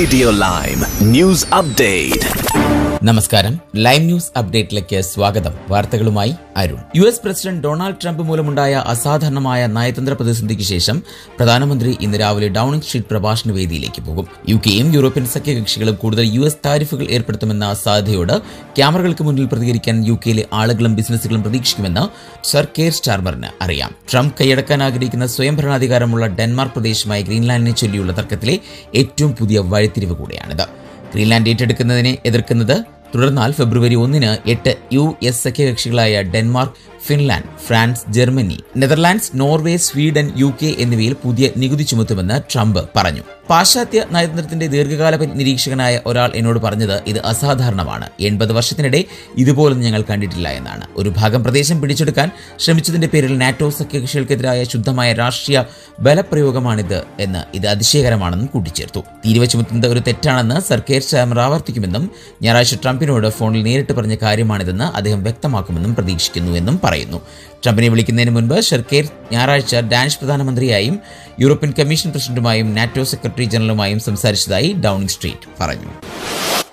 Radio Lime News Update. നമസ്കാരം. Live news അപ്ഡേറ്റിലേക്ക് സ്വാഗതം. വാർത്തകളുമായി Arun. U S president Donald Trump മൂലമുണ്ടായ അസാധാരണമായ നയതന്ത്ര പ്രതിസന്ധിക്ക് ശേഷം പ്രധാനമന്ത്രി ഇന്ന് രാവിലെ ഡൌണിംഗ് സ്ട്രീറ്റ് പ്രഭാഷണ വേദിയിലേക്ക് പോകും. യു കെയും യൂറോപ്യൻ സഖ്യകക്ഷികളും കൂടുതൽ യു എസ് താരിഫുകൾ ഏർപ്പെടുത്തുമെന്ന സാധ്യതയോട് ക്യാമറകൾക്ക് മുന്നിൽ പ്രതികരിക്കാൻ യു കെയിലെ ആളുകളും ബിസിനസ്സുകളും പ്രതീക്ഷിക്കുമെന്ന് സർ കെയർ സ്റ്റാർമറിന് അറിയാം. ട്രംപ് കൈയടക്കാൻ ആഗ്രഹിക്കുന്ന സ്വയംഭരണാധികാരമുള്ള ഡെൻമാർക്ക് പ്രദേശമായ ഗ്രീൻലാൻഡിനെ ചൊല്ലിയുള്ള തർക്കത്തിലെ ഏറ്റവും പുതിയ വഴിത്തിരിവ് കൂടെയാണിത്. ഗ്രീൻലാൻഡ് ഏറ്റെടുക്കുന്നതിനെ എതിർക്കുന്നത് തുടർന്നാൽ ഫെബ്രുവരി ഒന്നിന് എട്ട് U S സഖ്യകക്ഷികളായ Denmark Finland France Germany Netherlands Norway Sweden U K എന്നിവയിൽ പുതിയ നികുതി ചുമത്തുമെന്ന് ട്രംപ് പറഞ്ഞു. പാശ്ചാത്യ നയതന്ത്രത്തിന്റെ ദീർഘകാല നിരീക്ഷകനായ ഒരാൾ എന്നോട് പറഞ്ഞത് ഇത് അസാധാരണമാണ്. എൺപത് വർഷത്തിനിടെ ഇതുപോലൊന്നും ഞങ്ങൾ കണ്ടിട്ടില്ല എന്നാണ്. ഒരു ഭാഗം പ്രദേശം പിടിച്ചെടുക്കാൻ ശ്രമിച്ചതിന്റെ പേരിൽ നാറ്റോ സഖ്യകക്ഷികൾക്കെതിരായ ശുദ്ധമായ രാഷ്ട്രീയ ബലപ്രയോഗമാണിത് എന്ന് ഇത് അതിശയകരമാണെന്നും കൂട്ടിച്ചേർത്തു. തീരുവ ചുമത്തുന്നത് ഒരു തെറ്റാണെന്ന് സർക്കേർ ചാമർ ആവർത്തിക്കുമെന്നും ഞായറാഴ്ച ട്രംപിനോട് ഫോണിൽ നേരിട്ട് പറഞ്ഞ കാര്യമാണിതെന്ന് അദ്ദേഹം വ്യക്തമാക്കുമെന്നും പ്രതീക്ഷിക്കുന്നു എന്നും പറയുന്നു ട്രംപിനെ വിളിക്കുന്നതിന് മുൻപ് ഷെർക്കേർ ഞായറാഴ്ച ഡാനിഷ് പ്രധാനമന്ത്രിയായും യൂറോപ്യൻ കമ്മീഷൻ പ്രസിഡന്റുമായും നാറ്റോ സെക്രട്ടറി ജനറലുമായും സംസാരിച്ചതായി ഡൌണിംഗ് സ്ട്രീറ്റ് പറഞ്ഞു.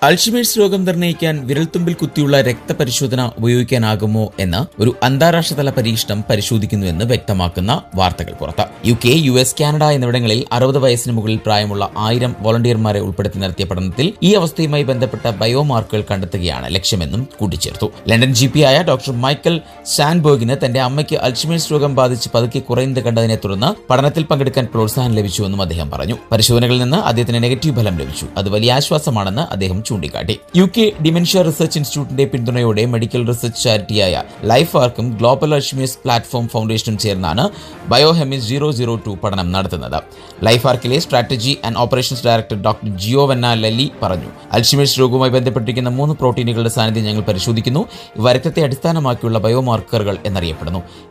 അൾഷിമേഴ്സ് രോഗം നിർണയിക്കാൻ വിരൽത്തുമ്പിൽ കുത്തിയുള്ള രക്തപരിശോധന ഉപയോഗിക്കാനാകുമോ എന്ന് ഒരു അന്താരാഷ്ട്രതല പരീക്ഷണം പരിശോധിക്കുന്നുവെന്ന് വ്യക്തമാക്കുന്ന വാർത്തകൾ പുറത്ത്. U K U S Canada എന്നിവിടങ്ങളിൽ അറുപത് വയസ്സിന് മുകളിൽ പ്രായമുള്ള ആയിരം വോളണ്ടിയർമാരെ ഉൾപ്പെടുത്തി നടത്തിയ പഠനത്തിൽ ഈ അവസ്ഥയുമായി ബന്ധപ്പെട്ട ബയോമാർക്കുകൾ കണ്ടെത്തുകയാണ് ലക്ഷ്യമെന്നും കൂട്ടിച്ചേർത്തു. ലണ്ടൻ ജി ആയ ഡോക്ടർ മൈക്കൽ സാൻബോഗിന് തന്റെ അമ്മയ്ക്ക് അൽഷിമേഴ്സ് രോഗം ബാധിച്ച് പതുക്കെ കുറയുന്നത് കണ്ടതിനെ തുടർന്ന് പഠനത്തിൽ പങ്കെടുക്കാൻ പ്രോത്സാഹനം ലഭിച്ചുവെന്നും അദ്ദേഹം പറഞ്ഞു. പരിശോധനകളിൽ നിന്ന് അദ്ദേഹത്തിന് നെഗറ്റീവ് ഫലം ലഭിച്ചു. അത് വലിയ ആശ്വാസമാണെന്ന് അദ്ദേഹം ചൂണ്ടിക്കാട്ടി. യു കെ ഡിമെൻഷ്യ റിസർച്ച് ഇൻസ്റ്റിറ്റ്യൂട്ടിന്റെ പിന്തുണയോടെ മെഡിക്കൽ റിസർച്ച് ചാരിറ്റിയായ ലൈഫ് ആർക്കും ഗ്ലോബൽ അൽഷിമേഴ്സ് പ്ലാറ്റ്ഫോം ഫൗണ്ടേഷനും ചേർന്നാണ് ബയോഹെമിസ് സീറോ സീറോ ടു പഠനം നടത്തുന്നത്. Life ആർക്കിലെ strategy and operations director doctor Giovanna Lalli പറഞ്ഞു. അൽഷിമേഴ്സ് രോഗവുമായി ബന്ധപ്പെട്ടിരിക്കുന്ന മൂന്ന് പ്രോട്ടീനുകളുടെ സാന്നിധ്യം ഞങ്ങൾ പരിശോധിക്കുന്നു. ഇവ രക്തത്തെ അടിസ്ഥാനമാക്കിയുള്ള ബയോമാർക്കറുകൾ എന്നറിയപ്പെടുന്നു.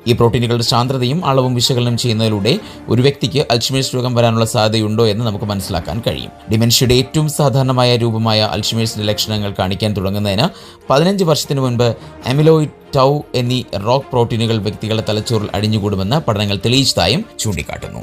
ഈ പ്രോട്ടീനുകളുടെ സാന്ദ്രതയും അളവും വിശകലനം ചെയ്യുന്നതിലൂടെ ഒരു വ്യക്തിക്ക് അൽഷിമേഴ്സ് രോഗം വരാനുള്ള സാധ്യതയുണ്ടോ എന്ന് നമുക്ക് മനസ്സിലാക്കാൻ കഴിയും. ഡിമെൻഷ്യയുടെ ഏറ്റവും സാധാരണമായ രൂപമായ അൽഷിമേഴ്സിന്റെ ലക്ഷണങ്ങൾ കാണിക്കാൻ തുടങ്ങുന്നതിന് പതിനഞ്ച് വർഷത്തിനു മുൻപ് അമിലോയിഡ് ടൗ എന്നീ റോക്ക് പ്രോട്ടീനുകൾ വ്യക്തികളുടെ തലച്ചോറിൽ അടിഞ്ഞുകൂടുമെന്ന് പഠനങ്ങൾ തെളിയിച്ചതായും ചൂണ്ടിക്കാട്ടുന്നു.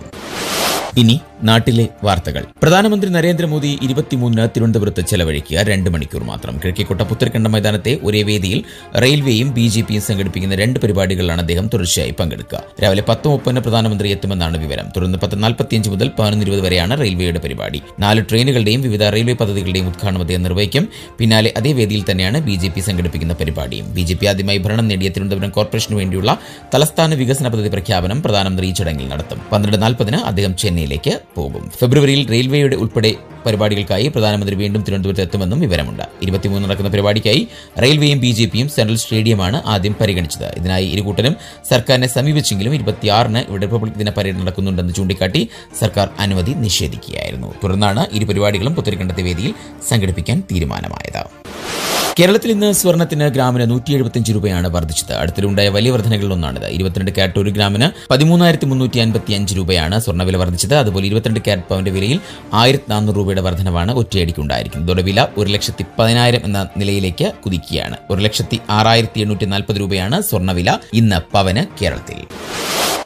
ഇനി നാട്ടിലെ വാർത്തകൾ. പ്രധാനമന്ത്രി നരേന്ദ്രമോദി ഇരുപത്തിമൂന്നിന് തിരുവനന്തപുരത്ത് ചെലവഴിക്കുക രണ്ട് മണിക്കൂർ മാത്രം. കിഴക്കിക്കോട്ട പുത്തരിക്കണ്ട മൈതാനത്തെ ഒരേ വേദിയിൽ റെയിൽവേയും ബി ജെ പിയും സംഘടിപ്പിക്കുന്ന രണ്ട് പരിപാടികളിലാണ് അദ്ദേഹം തുടർച്ചയായി പങ്കെടുക്കുക. രാവിലെ പത്ത് മുപ്പതിന് പ്രധാനമന്ത്രി എത്തുമെന്നാണ് വിവരം. തുടർന്ന് പത്ത് നാൽപ്പത്തിയഞ്ച് മുതൽ പതിനൊന്ന് ഇരുപത് വരെയാണ് റെയിൽവേയുടെ പരിപാടി. നാല് ട്രെയിനുകളുടെയും വിവിധ റെയിൽവേ പദ്ധതികളുടെയും ഉദ്ഘാടനം അദ്ദേഹം നിർവഹിക്കും. പിന്നാലെ അതേ വേദിയിൽ തന്നെയാണ് ബി ജെ പി സംഘടിപ്പിക്കുന്ന പരിപാടിയും. ബി ജെ പി ആദ്യമായി ഭരണം നേടിയ തിരുവനന്തപുരം കോർപ്പറേഷന് വേണ്ടിയുള്ള തലസ്ഥാന വികസന പദ്ധതി പ്രഖ്യാപനം പ്രധാനമന്ത്രി ഈ ചടങ്ങിൽ നടത്തും. പന്ത്രണ്ട് നാൽപ്പതിന് അദ്ദേഹം ചെന്നൈയിലേക്ക് പോകും. ഫെബ്രുവരിയിൽ റെയിൽവേയുടെ ഉൾപ്പെടെ പരിപാടികൾക്കായി പ്രധാനമന്ത്രി വീണ്ടും തിരുവനന്തപുരത്ത് എത്തുമെന്നും വിവരമുണ്ട്. ഇരുപത്തിമൂന്ന് നടക്കുന്ന പരിപാടിക്കായി റെയിൽവേയും ബി ജെ പിയും സെൻട്രൽ സ്റ്റേഡിയമാണ് ആദ്യം പരിഗണിച്ചത്. ഇതിനായി ഇരുകൂട്ടരും സർക്കാരിനെ സമീപിച്ചെങ്കിലും ഇരുപത്തിയാറിന് ഇവിടെ റിപ്പബ്ലിക് ദിന പരേഡ് നടക്കുന്നുണ്ടെന്ന് ചൂണ്ടിക്കാട്ടി സർക്കാർ അനുമതി നിഷേധിക്കുകയായിരുന്നു. തുടർന്നാണ് ഇരു പരിപാടികളും പുത്തരിക്കണ്ടത്തെ വേദിയിൽ സംഘടിപ്പിക്കാൻ തീരുമാനമായത്. കേരളത്തിൽ ഇന്ന് സ്വർണത്തിന് ഗ്രാമിന് നൂറ്റി എഴുപത്തിയഞ്ച് രൂപയാണ് വർദ്ധിച്ചത്. അടുത്തിലുണ്ടായ വലിയ വർധനകളിലൊന്നാണിത് ഇരുപത്തിരണ്ട് ക്യാരറ്റ് ഒരു ഗ്രാമിന് പതിമൂന്നായിരത്തി മുന്നൂറ്റി അൻപത്തി അഞ്ച് രൂപയാണ് സ്വർണവില വർദ്ധിച്ചത്. അതുപോലെ ഇരുപത്തിരണ്ട് ക്യാരറ്റ് പവന്റെ വിലയിൽ ആയിരത്തി നാനൂറ് രൂപയുടെ വർധനവാണ് ഒറ്റയടിക്ക് ഉണ്ടായിരിക്കുന്നത്. ഇതോടെ വില ഒരു ലക്ഷത്തി പതിനായിരം എന്ന നിലയിലേക്ക് കുതിക്കുകയാണ്. ഒരു ലക്ഷത്തി ആറായിരത്തി എണ്ണൂറ്റി നാൽപ്പത് രൂപയാണ് സ്വർണവില ഇന്ന് പവന് കേരളത്തിൽ.